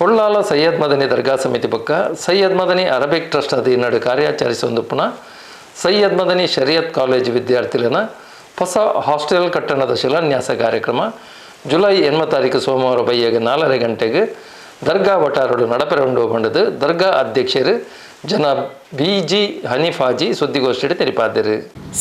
ಉಳ್ಳಾಲ ಸೈಯದ್ ಮದನಿ ದರ್ಗಾ ಸಮಿತಿ ಪಕ್ಕ ಸೈಯದ್ ಮದನಿ ಅರಬಿಕ್ ಟ್ರಸ್ಟ್ ಅಧೀನಡು ಕಾರ್ಯಾಚರಿಸೊಂದು ಪುನಃ ಸೈಯದ್ ಮದನಿ ಶರಿಯತ್ ಕಾಲೇಜು ವಿದ್ಯಾರ್ಥಿಗಳನ್ನ ಹೊಸ ಹಾಸ್ಟೆಲ್ ಕಟ್ಟಣದ ಶಿಲಾನ್ಯಾಸ ಕಾರ್ಯಕ್ರಮ ಜುಲೈ ಎನ್ಮ ತಾರೀಕು ಸೋಮವಾರ ಬೈಯಾಗ ನಾಲ್ಕರ ಗಂಟೆಗೆ ದರ್ಗಾ ವಟಾರಡು ನಡಪೆರೊಂಡು ಬಂಡದು ದರ್ಗಾ ಅಧ್ಯಕ್ಷರು ಜನ ಬಿ ಜಿ ಹನೀಫಾಜಿ ಸುದ್ದಿಗೋಷ್ಠಿ ತೆರಿಪಾದರು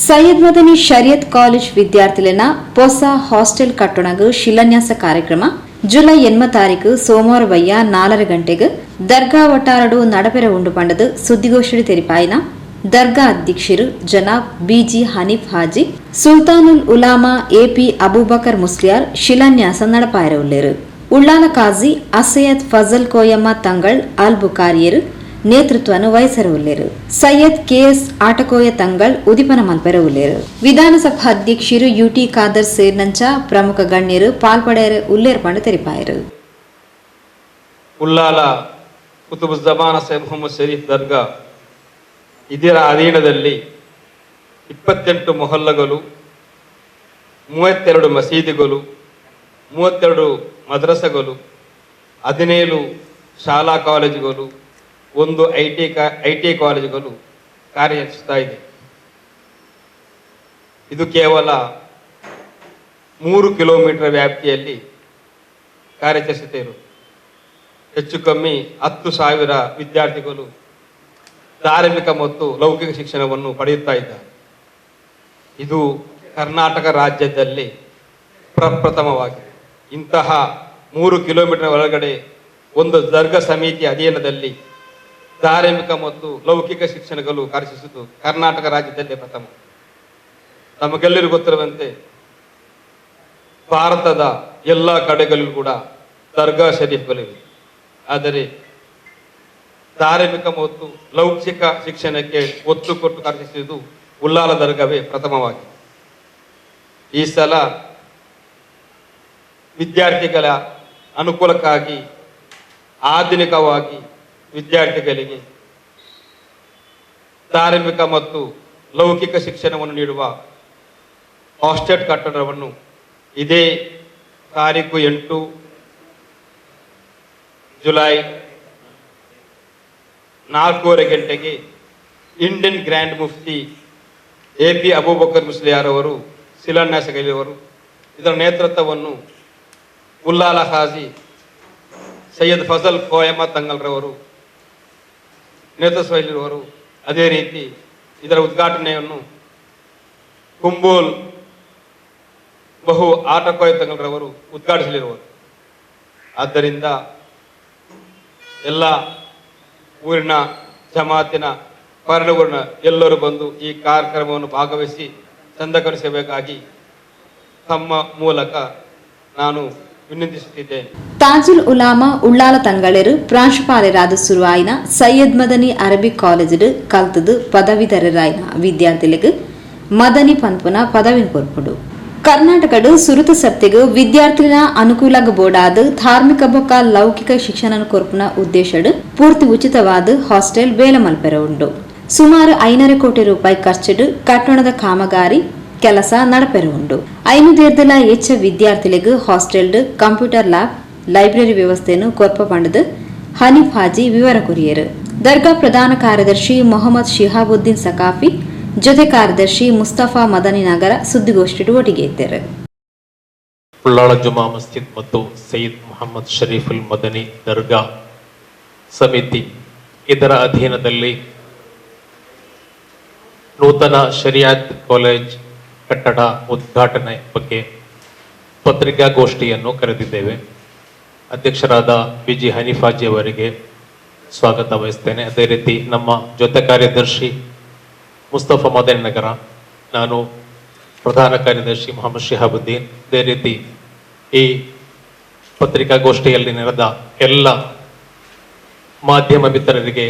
ಸೈಯದ್ ಮದನಿ ಶರಿಯತ್ ಕಾಲೇಜ್ ವಿದ್ಯಾರ್ಥಿಗಳನ್ನ ಹೊಸ ಹಾಸ್ಟೆಲ್ ಕಟ್ಟಣಗ ಶಿಲಾನ್ಯಾಸ ಕಾರ್ಯಕ್ರಮ ಜುಲೈ ಎನ್ಮ ತಾರೀಕು ಸೋಮವಾರ ಬಯ್ಯ ನಾಲ್ಕರ ಗಂಟೆಗೆ ದರ್ಗಾ ವಟಾರಡು ನಡಪೆರ ಉಂಡು ಪಂಡದು ಸುದ್ದಿಗೋಷ್ಠಿ ತೆರಿಪಾಯಿನ ದರ್ಗಾ ಅಧ್ಯಕ್ಷರು ಜನಾಬ್ ಬಿಜಿ ಹನೀಫ್ ಹಾಜಿ ಸುಲ್ತಾನುಲ್ ಉಲಾಮಾ ಎಪಿ ಅಬೂಬಕರ್ ಮುಸ್ಲಿಯಾರ್ ಶಿಲಾನ್ಯಾಸ ನಡಪಾಯರ ಉಳ್ಳೇರು ಉಳ್ಳಾಲ ಕಾಜಿ ಅಸೈಯದ್ ಫಜಲ್ ಕೋಯಮ್ಮ ತಂಗಳ್ ಅಲ್ ಬುಕಾರಿಯರು ನೇತೃತ್ವವನ್ನು ವಹಿಸರು ಉಳ್ಳೇರು ಸೈಯದ್ ಕೆಎಸ್ ಆಟಕೋಯ ತಂಗಳ್ ಉದಿಪನ ಮಲ್ಪೆರ ಉಳ್ಳೇರು ವಿಧಾನಸಭಾ ಅಧ್ಯಕ್ಷರು ಯುಟಿ ಖಾದರ್ ಸೇರ್ನಂಚ ಪ್ರಮುಖ ಗಣ್ಯರು ಪಾಲ್ಪಡೆಯರು ಉಲ್ಲೇರ್ ಪಂಡ ತೆರಿಪಾಯರು. ಉಲ್ಲಾಲ ಕುತುಬುಜ್ಜಮಾನ ಸೈಯದ್ ಮೊಹಮ್ಮದ್ ಶರೀಫ್ ದರ್ಗಾ ಇದರ ಅಧೀನದಲ್ಲಿ ಇಪ್ಪತ್ತೆಂಟು ಮೊಹಲ್ಲಗಳು ಮೂವತ್ತೆರಡು ಮಸೀದಿಗಳು, ಮೂವತ್ತೆರಡು ಮದ್ರಸಗಳು, ಹದಿನೇಳು ಶಾಲಾ ಕಾಲೇಜುಗಳು ಒಂದು ಐ ಟಿ ಐ ಟಿ ಕಾಲೇಜುಗಳು ಕಾರ್ಯನಿರ್ವಹಿಸ್ತಾ ಇದೆ. ಇದು ಕೇವಲ ಮೂರು ಕಿಲೋಮೀಟರ್ ವ್ಯಾಪ್ತಿಯಲ್ಲಿ ಕಾರ್ಯಚರಿಸುತ್ತೆ ಹೆಚ್ಚು ಕಮ್ಮಿ ಹತ್ತು ಸಾವಿರ ವಿದ್ಯಾರ್ಥಿಗಳು ಧಾರ್ಮಿಕ ಮತ್ತು ಲೌಕಿಕ ಶಿಕ್ಷಣವನ್ನು ಪಡೆಯುತ್ತಾ ಇದ್ದಾರೆ. ಇದು ಕರ್ನಾಟಕ ರಾಜ್ಯದಲ್ಲಿ ಪ್ರಪ್ರಥಮವಾಗಿದೆ. ಇಂತಹ ಮೂರು ಕಿಲೋಮೀಟರ್ ಒಳಗಡೆ ಒಂದು ದರ್ಗ ಸಮಿತಿ ಅಧೀನದಲ್ಲಿ ಧಾರ್ಮಿಕ ಮತ್ತು ಲೌಕಿಕ ಶಿಕ್ಷಣಗಳು ಕಾರ್ಯನಿರ್ವಹಿಸುವುದು ಕರ್ನಾಟಕ ರಾಜ್ಯದಲ್ಲೇ ಪ್ರಥಮ. ನಮಗೆಲ್ಲರಿಗೂ ಗೊತ್ತಿರುವಂತೆ ಭಾರತದ ಎಲ್ಲ ಕಡೆಗಳಲ್ಲೂ ಕೂಡ ದರ್ಗಾ ಶರೀಫ್ಗಳಿವೆ. ಆದರೆ ಧಾರ್ಮಿಕ ಮತ್ತು ಲೌಕಿಕ ಶಿಕ್ಷಣಕ್ಕೆ ಒತ್ತು ಕೊಟ್ಟು ಕಾರ್ಯನಿರ್ವಹಿಸುವುದು ಉಲ್ಲಾಲ ದರ್ಗಾವೇ ಪ್ರಥಮವಾಗಿ ಈ ಸಲ ವಿದ್ಯಾರ್ಥಿಗಳ ಅನುಕೂಲಕ್ಕಾಗಿ, ಆಧುನಿಕವಾಗಿ ವಿದ್ಯಾರ್ಥಿಗಳಿಗೆ ಧಾರ್ಮಿಕ ಮತ್ತು ಲೌಕಿಕ ಶಿಕ್ಷಣವನ್ನು ನೀಡುವ ಹಾಸ್ಟೆಲ್ ಕಟ್ಟಡವನ್ನು ಇದೇ ತಾರೀಕು ಎಂಟು ಜುಲೈ ನಾಲ್ಕೂವರೆ ಗಂಟೆಗೆ ಇಂಡಿಯನ್ ಗ್ರ್ಯಾಂಡ್ ಮುಫ್ತಿ ಎ ಪಿ ಅಬೂಬಕರ್ ಮುಸ್ಲಿಯಾರ್ ಅವರು ಶಿಲಾನ್ಯಾಸಗೈಲಿರುವರು ಇದರ ನೇತೃತ್ವವನ್ನು ಉಲ್ಲಾಲ ಹಾಜಿ ಸೈಯದ್ ಫಜಲ್ ಕೋಯಮ ತಂಗಲ್ರವರು ನೇತೃತ್ವದಲ್ಲಿರುವರು ಅದೇ ರೀತಿ ಇದರ ಉದ್ಘಾಟನೆಯನ್ನು ಕುಂಬೋಲ್ ಬಹು ಆಟ ತಂಗಲ್ರವರು ಉದ್ಘಾಟಿಸಲಿರುವರು. ಆದ್ದರಿಂದ ಎಲ್ಲ ಊರಿನ ಜಮಾತಿನ ಪಾಲನೆಗಳನ್ನ ಎಲ್ಲರೂ ಬಂದು ಈ ಕಾರ್ಯಕ್ರಮವನ್ನು ಭಾಗವಹಿಸಿ ಚಂದಕರಿಸಬೇಕಾಗಿ ತಮ್ಮ ಮೂಲಕ ನಾನು ವಿನಂತಿಸುತ್ತಿದ್ದೇನೆ. ತಾಜುಲ್ ಉಲಾಮಾ ಉಳ್ಳಾಲ ತಂಗಳರು ಪ್ರಾಂಶುಪಾಲರಾದ ಸುರುವಾಯಿನ ಸೈಯದ್ ಮದನಿ ಅರಬಿಕ್ ಕಾಲೇಜು ಕಲ್ತದು ಪದವಿಧರರಾಯಿನ ವಿದ್ಯಾರ್ಥಿಗಳಿಗೆ ಮದನಿ ಪಂಪುನ ಪದವಿನ ಕೊರ್ಪುಡು. ಕರ್ನಾಟಕಡು ಸುರುತ ಸಪ್ತಿಗು ವಿದ್ಯಾರ್ಥಿನ ಅನುಕೂಲಗ ಬೋಡಾದ ಧಾರ್ಮಿಕ ಬೊಕ್ಕ ಲೌಕಿಕ ಶಿಕ್ಷಣ ಕೊರ್ಪುನ ಉದ್ದೇಶಡು ಪೂರ್ತಿ ಉಚಿತವಾದ ಹಾಸ್ಟೆಲ್ ಬೇಲ ಮಲ್ಪೆರ ಉಂಡು. ಸುಮಾರು ಐನೂರು ಕೋಟಿ ರೂಪಾಯಿ ಖರ್ಚಿಡು ಕಟ್ಟಣದ ಕಾಮಗಾರಿ ಕೆಲಸ ನಡಪೆರು ಉಂಡು ಐನು ದೇರ್ದಲ ಹೆಚ್ಚ ವಿದ್ಯಾರ್ಥಿಗಳಿಗೆ ಹಾಸ್ಟೆಲ್ಡ್ ಕಂಪ್ಯೂಟರ್ ಲ್ಯಾಬ್ ಲೈಬ್ರರಿ ವ್ಯವಸ್ಥೆಯನ್ನು ಕೊರ್ಪ ಪಂಡದು ಹನೀಫ್ ಹಾಜಿ ವಿವರ ಕುರಿಯರು. ದರ್ಗಾ ಪ್ರಧಾನ ಕಾರ್ಯದರ್ಶಿ ಮೊಹಮ್ಮದ್ ಶಿಹಾಬುದ್ದೀನ್ ಸಕಾಫಿ, ಜೊತೆ ಕಾರ್ಯದರ್ಶಿ ಮುಸ್ತಫಾ ಮದನಿ ನಗರ ಸುದ್ದಿಗೋಷ್ಠಿ ಒಟ್ಟಿಗೆ ಇದ್ದರು. ಉಳ್ಳಾಳ ಜುಮಾ ಮಸ್ಜಿದ್ ಮತ್ತು ಸೈಯದ್ ಮೊಹಮ್ಮದ್ ಶರೀಫುಲ್ ಮದನಿ ದರ್ಗಾ ಸಮಿತಿ. ಇದರ ಅಧೀನದಲ್ಲಿ ನೂತನ ಶರಿಯಾತ್ ಕಾಲೇಜ್ ಕಟ್ಟಡ ಉದ್ಘಾಟನೆ ಬಗ್ಗೆ ಪತ್ರಿಕಾಗೋಷ್ಠಿಯನ್ನು ಕರೆದಿದ್ದೇವೆ. ಅಧ್ಯಕ್ಷರಾದ ಬಿ ಜಿ ಹನಿಫಾಜಿ ಅವರಿಗೆ ಸ್ವಾಗತ ವಹಿಸ್ತೇನೆ. ಅದೇ ರೀತಿ ನಮ್ಮ ಜೊತೆ ಕಾರ್ಯದರ್ಶಿ ಮುಸ್ತಫಾ ಮದನ್ ನಗರ, ನಾನು ಪ್ರಧಾನ ಕಾರ್ಯದರ್ಶಿ ಮೊಹಮ್ಮದ್ ಶಿಹಾಬುದ್ದೀನ್. ಅದೇ ರೀತಿ ಈ ಪತ್ರಿಕಾಗೋಷ್ಠಿಯಲ್ಲಿ ನಡೆದ ಎಲ್ಲ ಮಾಧ್ಯಮ ಮಿತ್ರರಿಗೆ